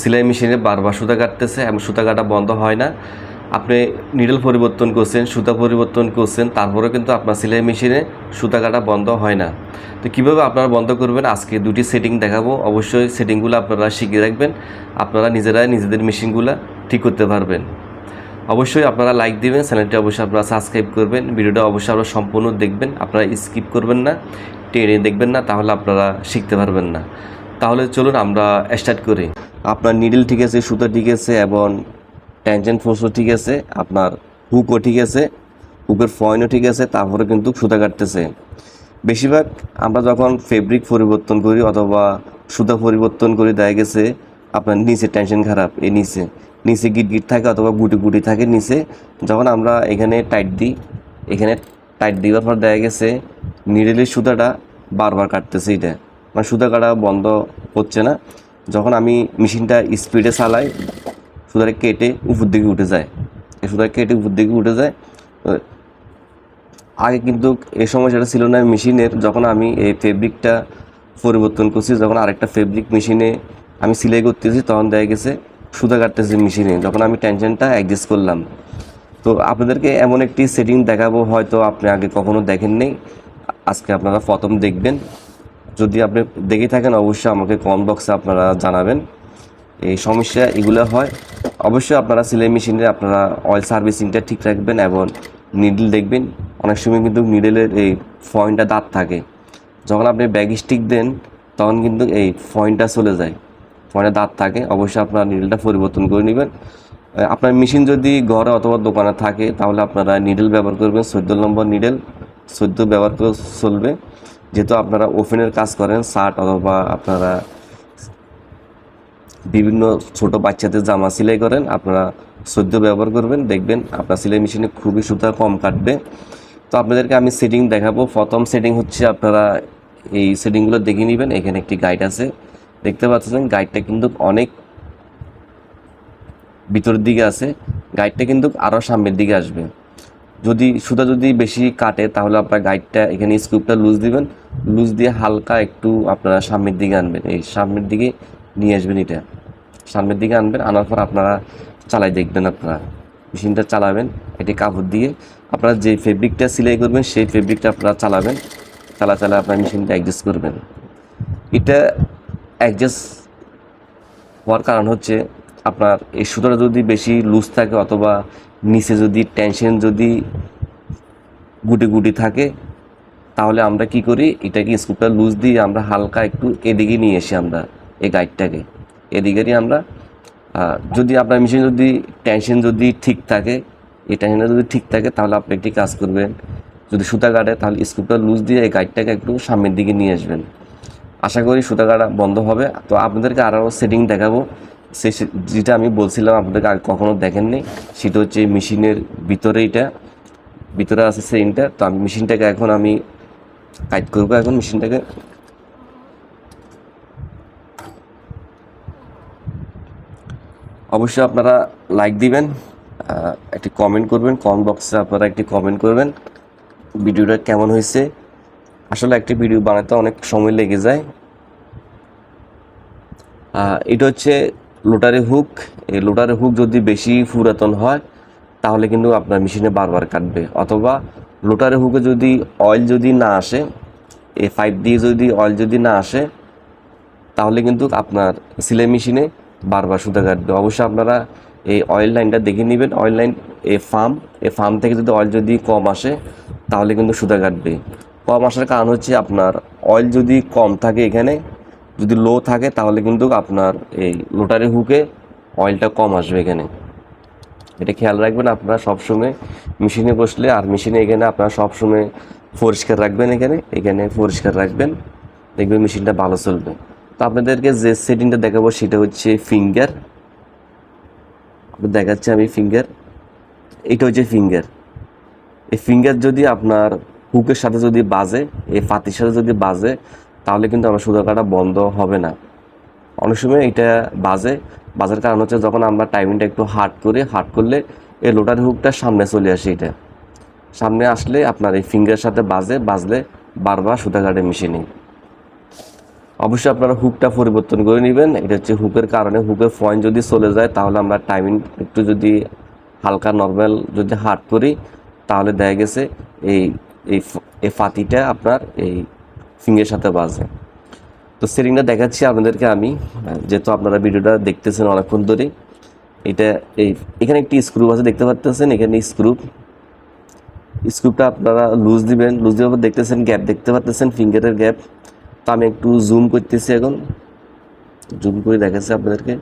সেলাই মেশিনে বারবার সুতা কাটতেছে এবং সুতা কাটা বন্ধ হয় না। আপনি নিডল পরিবর্তন করছেন, সুতা পরিবর্তন করছেন তারপরে কিন্তু আপনার সেলাই মেশিনে সুতা কাটা বন্ধ হয় না। তো কীভাবে আপনারা বন্ধ করবেন? আজকে দুটি সেটিং দেখাবো। অবশ্যই সেটিংগুলো আপনারা শিখে রাখবেন। আপনারা নিজেরাই নিজেদের মেশিনগুলো ঠিক করতে পারবেন। অবশ্যই আপনারা লাইক দিবেন চ্যানেলটি অবশ্যই আপনারা সাবস্ক্রাইব করবেন। ভিডিওটা অবশ্যই আপনারা সম্পূর্ণ দেখবেন। আপনারা স্কিপ করবেন না, টেনে দেখবেন না, তাহলে আপনারা শিখতে পারবেন না। তাহলে চলুন আমরা স্টার্ট করি। আপনার নিডল ঠিক আছে, সুতো ঠিক আছে এবং ট্যানজেন্ট ফোর্সও ঠিক আছে, আপনার হুকও ঠিক আছে হুকের ফয়েনও ঠিক আছে, তারপরে কিন্তু সুতা কাটতেছে। বেশিরভাগ আমরা যখন ফেব্রিক পরিবর্তন করি অথবা সুতা পরিবর্তন করি, দেখা গেছে আপনার নিচে টেনশন খারাপ, এই নিচে। নিচে গিট গিট থাকে অথবা গুটি গুটি থাকে নিচে। যখন আমরা এখানে টাইট দিই, এখানে টাইট দেওয়ার পর দেখা গেছে নিডেলের সুতাটা বারবার কাটতেছে এটা। মানে সুতা কাটা বন্ধ হচ্ছে না। যখন আমি মেশিনটা স্পিডে চালাই সুতাটা কেটে উপর দিকে উঠে যায়। সুতাটা কেটে উপর দিকে উঠে যায় আগে কিন্তু এ সময় সমস্যাটা ছিল না মেশিনের, যখন আমি এই ফেব্রিকটা পরিবর্তন করছি, যখন আরেকটা ফেব্রিক মেশিনে আমি সিলাই করতেছি, তখন দেখা গেছে সুতা কাটতেছি মেশিনে, যখন আমি টেনশনটা অ্যাডজাস্ট করলাম। তো আপনাদেরকে এমন একটি সেটিং দেখাবো, হয়তো আপনি আগে কখনো দেখেননি। আজকে আপনারা প্রথম দেখবেন। যদি আপনি দেখে থাকেন, অবশ্যই আমাকে কমেন্ট বক্সে আপনারা জানাবেন। এই সমস্যা এগুলো হয়। অবশ্যই আপনারা সেলাই মেশিনে আপনারা অয়েল সার্ভিসিংটা ঠিক রাখবেন এবং নিডল দেখবেন। অনেক সময় কিন্তু নিডলের এই ফয়েনটা দাঁত থাকে। যখন আপনি ব্যাগ স্টিক দেন, তখন কিন্তু এই ফয়েনটা চলে যায়। ফয়েনের দাঁত থাকে, অবশ্যই আপনার নিডলটা পরিবর্তন করে নেবেন। আপনার মেশিন যদি ঘরে অথবা দোকানে থাকে, তাহলে আপনারা নিডল ব্যবহার করবেন। চোদ্দ নম্বর নিডল চোদ্দ ব্যবহার করে চলবে। যেহেতু আপনারা ওভেনের কাজ করেন শার্ট অথবা আপনারা বিভিন্ন ছোট বাচ্চাদের জামা সেলাই করেন, আপনারা সদ্য ব্যবহার করবেন, দেখবেন আপনার সেলাই মেশিনে খুবই সুতা কম কাটবে। তো আপনাদেরকে আমি সেটিং দেখাবো। প্রথম সেটিং হচ্ছে আপনারা এই সেটিংগুলো দেখে নেবেন, এখানে একটি গাইড আছে। দেখতে পাচ্ছেন গাইডটা কিন্তু অনেক ভিতরের দিকে আছে। গাইডটা কিন্তু আরও সামনের দিকে আসবে। যদি সুতা যদি বেশি কাটে, তাহলে আপনার গাইডটা এখানে স্কুপটা লুজ দিবেন। লুজ দিয়ে হালকা একটু আপনারা সামনের দিকে আনবেন। এই সামনের দিকে নিয়ে আসবেন এটা। সামনের দিকে আনবেন, আনার পর আপনারা চালাই দেখবেন আপনারা। মেশিনটা চালাবেন, এটি কাপড় দিয়ে। আপনারা যে ফেব্রিকটা সেলাই করবেন, সেই ফেব্রিকটা আপনারা চালাবেন। চালা চালা আপনার মেশিনটা অ্যাডজাস্ট করবেন। এটা অ্যাডজাস্ট হওয়ার কারণ হচ্ছে, আপনার এই সুতোটা যদি বেশি লুজ থাকে অথবা নিচে যদি টেনশন যদি গুটি গুটি থাকে, তাহলে আমরা কি করি? এটাকে স্কুপটা লুজ দিয়ে আমরা হালকা একটু এদিকে নিয়ে এসি আমরা এই গাইডটাকে এদিকেরই আমরা যদি আপনার মেশিন যদি টেনশন যদি ঠিক থাকে, এই টেনশনটা যদি ঠিক থাকে, তাহলে আপনি একটি কাজ করবেন। যদি সুতা কাটে, তাহলে স্কুপটা লুজ দিয়ে এই গাইডটাকে একটু সামনের দিকে নিয়ে আসবেন। আশা করি সুতা কাটা বন্ধ হবে। তো আপনাদেরকে আরও সেটিং দেখাবো। সে যেটা আমি বলছিলাম, আপনাদেরকে আগে কখনো দেখেননি, সেটা হচ্ছে মেশিনের ভিতরে এটা, ভিতরে আছে সেটিংটা তো আমি মেশিনটাকে এখন আমি কাইট করব, এখন মেশিনটাকে। অবশ্যই আপনারা লাইক দিবেন একটি কমেন্ট করবেন, কমেন্ট বক্সে আপনারা একটি কমেন্ট করবেন, ভিডিওটা কেমন হয়েছে। আসলে একটি ভিডিও বানাতে অনেক সময় লেগে যায়। এটা হচ্ছে লোটারি হুক, এই লোটারি হুক যদি বেশি পুরাতন হয়, তাহলে কিন্তু আপনার মেশিনে বারবার কাটবে। অথবা লোটারি হুকে যদি অয়েল যদি না আসে, এই পাইপ দিয়ে যদি অয়েল যদি না আসে, তাহলে কিন্তু আপনার সিলাই মেশিনে বারবার সুতা কাটবে। অবশ্যই আপনারা এই অয়েল লাইনটা দেখে নেবেন। Oil line a firm a firm থেকে যদি অয়েল যদি কম আসে, তাহলে কিন্তু সুতা কাটবে। কম আসার কারণ হচ্ছে আপনার অয়েল যদি কম থাকে এখানে যদি লো থাকে, তাহলে কিন্তু আপনার এই লোটারি হুকে অয়েলটা কম আসবে এখানে। এটা খেয়াল রাখবেন আপনারা সবসময় মেশিনে বসলে আর মেশিনে এখানে আপনারা সবসময় পরিষ্কার রাখবেন এখানে এখানে পরিষ্কার রাখবেন, দেখবেন মেশিনটা ভালো চলবে। তো আপনাদেরকে যে সেটিংটা দেখাবো সেটা হচ্ছে ফিঙ্গার দেখাচ্ছি আমি ফিঙ্গার এটা হচ্ছে ফিঙ্গার এই ফিঙ্গার যদি আপনার হুকের সাথে যদি বাজে, এই পাতির সাথে যদি বাজে তাহলে কিন্তু আমার সুতো কাটা বন্ধ হবে না। অনেক সময় এটা বাজে। বাজার কারণ হচ্ছে যখন আমরা টাইমিংটা একটু হার্ড করি হার্ড করলে এই লোটার হুকটা সামনে চলে আসে এটা। সামনে আসলে আপনার এই ফিঙ্গারের সাথে বাজে, বাজলে বারবার সুতা কাটে মেশিনে অবশ্যই আপনারা হুকটা পরিবর্তন করে নেবেন। এটা হচ্ছে হুকের কারণে হুকের পয়েন্ট যদি চলে যায়, তাহলে আমরা টাইমিং একটু যদি হালকা নর্মাল যদি হার্ড করি, তাহলে দেখা গেছে এই এই ফাতিটা আপনার এই ফিঙ্গের সাথে বাজে। তো সেটিংটা দেখাচ্ছি আপনাদেরকে আমি, যেহেতু আপনারা ভিডিওটা দেখতেছেন অনেকক্ষণ ধরে। এটা এই, এখানে একটি স্ক্রু আছে, দেখতে পাচ্ছেন এখানে স্ক্রু স্ক্রুপটা আপনারা লুজ দিবেন। লুজ দেওয়ার পর দেখতেছেন গ্যাপ দেখতে পাচ্ছেন ফিঙ্গারের গ্যাপ তো আমি একটু জুম করতেছি এখন। জুম করে দেখাচ্ছি আপনাদেরকে।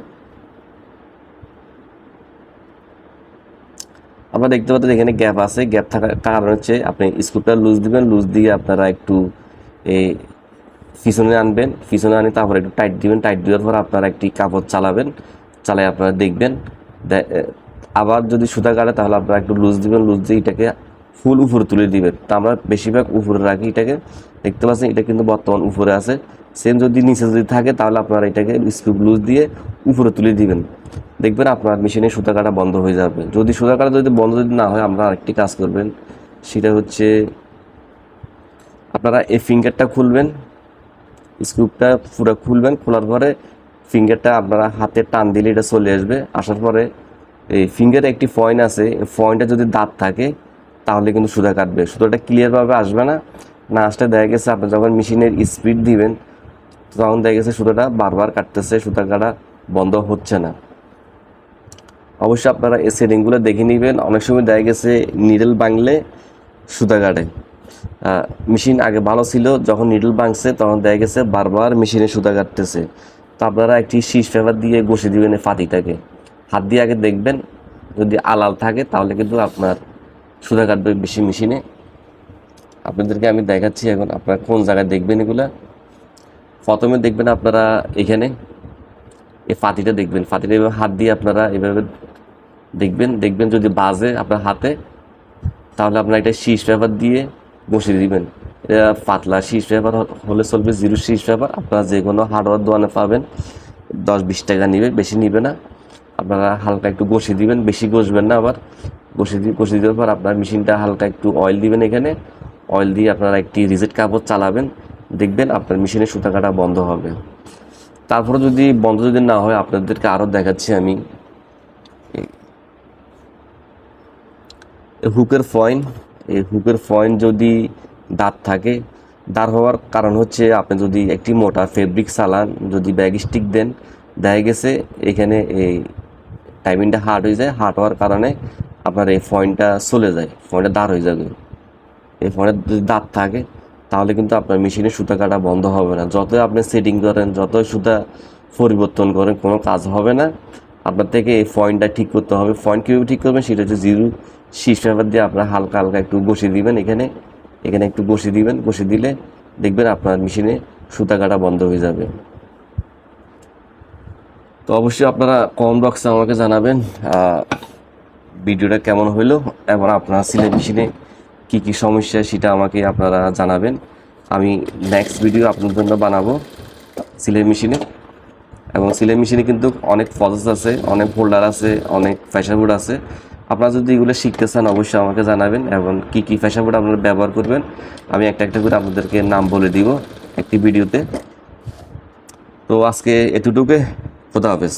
আপনারা দেখতে পাচ্ছেন এখানে গ্যাপ আছে। গ্যাপ থাকার কারণ হচ্ছে আপনি স্ক্রুপটা লুজ দিবেন। লুজ দিয়ে আপনারা একটু এই পিছনে আনবেন, পিছনে আনি, তারপর একটু টাইট দিবেন টাইট দেওয়ার পর আপনারা একটি কাপড় চালাবেন, চালাই আপনারা দেখবেন। আবার যদি সুতা কাটে তাহলে আপনারা একটু লুজ দিবেন লুজ দিয়ে এটাকে ফুল উপরে তুলে দিবেন। তা আমরা বেশিরভাগ উপরে রাখি এটাকে। দেখতে পাচ্ছেন, এটা কিন্তু বর্তমান উপরে আছে। সেম যদি নিচে যদি থাকে তাহলে আপনারা এটাকে স্ক্রু লুজ দিয়ে উপরে তুলে দিবেন। দেখবেন আপনার মেশিনে সুতা কাটা বন্ধ হয়ে যাবে। যদি সুতা কাটা যদি বন্ধ যদি না হয়, আমরা আরেকটি কাজ করবেন। সেটা হচ্ছে আপনারা এই ফিঙ্গারটা খুলবেন স্ক্রুপটা পুরো খুলবেন, খোলার পরে ফিঙ্গারটা আপনারা হাতে টান দিলে এটা চলে আসবে। আসার পরে এই ফিঙ্গারে একটি পয়েন্ট আছে পয়েন্টে যদি দাঁত থাকে, তাহলে কিন্তু সুতা কাটবে। সুতাটা ক্লিয়ারভাবে আসবে না। না আসলে দেখা গেছে আপনি যখন মেশিনের স্পিড দিবেন, তখন দেখা গেছে সুতাটা বারবার কাটতেছে, সুতা কাটা বন্ধ হচ্ছে না। অবশ্যই আপনারা এই সেটিংগুলো দেখে নেবেন। অনেক সময় দেখা গেছে নিডল বাংলে সুতা কাটে। মেশিন আগে ভালো ছিল, যখন নিডল ভাঙছে, তখন দেখা গেছে বারবার মেশিনে সুতা কাটতেছে। তো আপনারা একটি শীষ পেপার দিয়ে ঘষে দিবেন এই ফাতিটাকে হাত দিয়ে আগে দেখবেন, যদি আলাল থাকে, তাহলে কিন্তু আপনার সুতা কাটবে বেশি মেশিনে। আপনাদেরকে আমি দেখাচ্ছি এখন আপনারা কোন জায়গায় দেখবেন এগুলা। প্রথমে দেখবেন আপনারা এখানে, এই ফাতিটা দেখবেন। ফাতিটা এভাবে হাত দিয়ে আপনারা এভাবে দেখবেন। দেখবেন যদি বাজে আপনার হাতে, তাহলে আপনার এটা শীষ পেপার দিয়ে বসিয়ে দিবেন। এটা পাতলা শীষ পেপার হলে চলবে জিরো শীষ পেপার আপনারা যে কোনো হার্ডওয়ার দোকানে পাবেন। দশ বিশ টাকা নিবে, বেশি নিবে না। আপনারা হালকা একটু বসিয়ে দিবেন, বেশি ঘষবেন না আবার। বসিয়ে দিয়ে বসিয়ে দেওয়ার পর আপনার মেশিনটা হালকা একটু অয়েল দিবেন এখানে। অয়েল দিয়ে আপনারা একটি রিজেট কাপড় চালাবেন। দেখবেন আপনার মেশিনে সুতা কাটা বন্ধ হবে। তারপরে যদি বন্ধ যদি না হয়, আপনাদেরকে আরও দেখাচ্ছি আমি। হুকের পয়েন্ট এই হুকের পয়েন্ট যদি দাঁত থাকে, দাঁড় হওয়ার কারণ হচ্ছে আপনি যদি একটি মোটা ফেব্রিক চালান, যদি ব্যাগ স্টিক দেন, দেখা গেছে এখানে এই টাইমিংটা হার্ড হয়ে যায়। হার্ড হওয়ার কারণে আপনার এই পয়েন্টটা চলে যায় পয়েন্টটা দাঁড় হয়ে যাবে। এই ফোনের যদি দাঁত থাকে, তাহলে কিন্তু আপনার মেশিনে সুতা কাটা বন্ধ হবে না। যতই আপনি সেটিং করেন, যতই সুতা পরিবর্তন করেন, কোনো কাজ হবে না। আপনার থেকে এই পয়েন্টটা ঠিক করতে হবে। পয়েন্ট কীভাবে ঠিক করবেন, সেটা হচ্ছে জিরো শীষ পেপার দিয়ে আপনার হালকা হালকা একটু বসিয়ে দিবেন এখানে। এখানে একটু বসিয়ে দিবেন, বসিয়ে দিলে দেখবেন আপনার মেশিনে সুতা কাটা বন্ধ হয়ে যাবে। তো অবশ্যই আপনারা কমেন্ট বক্সে আমাকে জানাবেন ভিডিওটা কেমন হইল এবং আপনার সিলাই মেশিনে কী কী সমস্যা সেটা আমাকে আপনারা জানাবেন। আমি নেক্সট ভিডিও আপনার জন্য বানাবো সিলাই মেশিনে। এবং সিলাই মেশিনে কিন্তু অনেক প্রসেস আছে, অনেক ফোল্ডার আছে, অনেক ফ্যাশন বোর্ড আছে। আপনারা যদি এগুলো শিখতে চান, অবশ্যই আমাকে জানাবেন এবং কী কী ফ্যাশন বোর্ড আপনারা ব্যবহার করবেন। আমি একটা একটা করে আপনাদেরকে নাম বলে দিব একটি ভিডিওতে তো। আজকে এতটুকু খোদা হাফেজ।